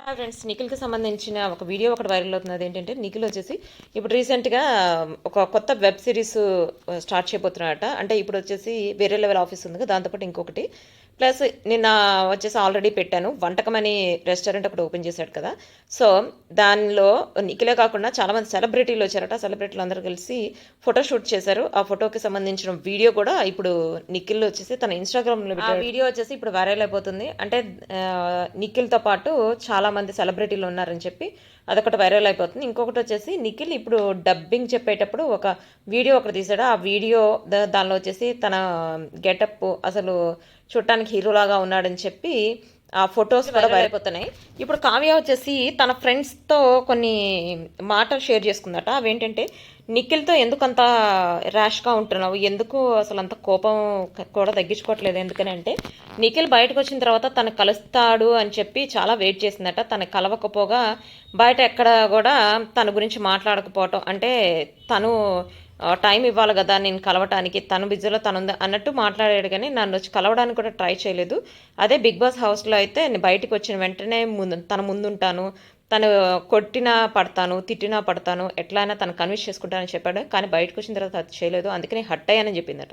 Friends నిఖిల్కి సంబంధించిన ఒక video ఒకటి వైరల్ అవుతున్నది ఏంటంటే నిఖిల్ వచ్చేసి ఇప్పుడు రీసెంట్గా um, ఒక కొత్త వెబ్ సిరీస్ స్టార్ట్ చేయబోతున్నాడట. అంటే ఇప్పుడు వచ్చేసి వేరే లెవెల్ ఆఫీస్ ఉంది కదా దాంతోపాటు ఇంకొకటి ప్లస్ నిన్న వచ్చేసి ఆల్రెడీ పెట్టాను. వంటకం అని రెస్టారెంట్ ఒకటి ఓపెన్ చేశాడు కదా. సో దానిలో నిఖిలే కాకుండా చాలామంది సెలబ్రిటీలు వచ్చారట. సెలబ్రిటీలు అందరూ కలిసి ఫోటో షూట్ చేశారు. ఆ ఫోటోకి సంబంధించిన వీడియో కూడా ఇప్పుడు నిఖిల్ వచ్చేసి తన ఇన్స్టాగ్రామ్లో ఆ వీడియో వచ్చేసి ఇప్పుడు వైరల్ అయిపోతుంది. అంటే నిఖిల్తో పాటు చాలా మంది సెలబ్రిటీలు ఉన్నారని చెప్పి అదొకటి వైరల్ అయిపోతుంది. ఇంకొకటి వచ్చేసి నిఖిల్ ఇప్పుడు డబ్బింగ్ చెప్పేటప్పుడు ఒక వీడియో ఒకటి తీసాడు ఆ వీడియో దానిలో వచ్చేసి తన గెటప్ అసలు చూడటానికి హీరోలాగా ఉన్నాడని చెప్పి ఆ ఫొటోస్ కూడా వైరల్ అయిపోతున్నాయి. ఇప్పుడు కావ్య వచ్చేసి తన ఫ్రెండ్స్తో కొన్ని మాటలు షేర్ చేసుకుందట. అవేంటంటే నిఖిల్తో ఎందుకు అంత ర్యాష్గా ఉంటున్నావు? ఎందుకు అసలు అంత కోపం కూడా తగ్గించుకోవట్లేదు? ఎందుకని అంటే నిఖిల్ బయటకు వచ్చిన తర్వాత తను కలుస్తాడు అని చెప్పి చాలా వెయిట్ చేసిందట. తను కలవకపోగా బయట ఎక్కడ కూడా తన గురించి మాట్లాడకపోవటం. అంటే తను టైం ఇవ్వాలి కదా నేను కలవటానికి తను బిజీలో తను ఉంది అన్నట్టు మాట్లాడాడు కానీ నన్ను వచ్చి కలవడానికి కూడా ట్రై చేయలేదు. అదే బిగ్ బాస్ హౌస్లో అయితే నేను వచ్చిన వెంటనే ముందు తన ముందుంటాను. తను కొట్టినా పడతాను తిట్టినా పడతాను ఎట్లయినా తను కన్విన్స్ చేసుకుంటానని చెప్పాడు. కానీ బయటకు వచ్చిన తర్వాత అది చేయలేదు. అందుకని హట్ అయ్యానని చెప్పిందట.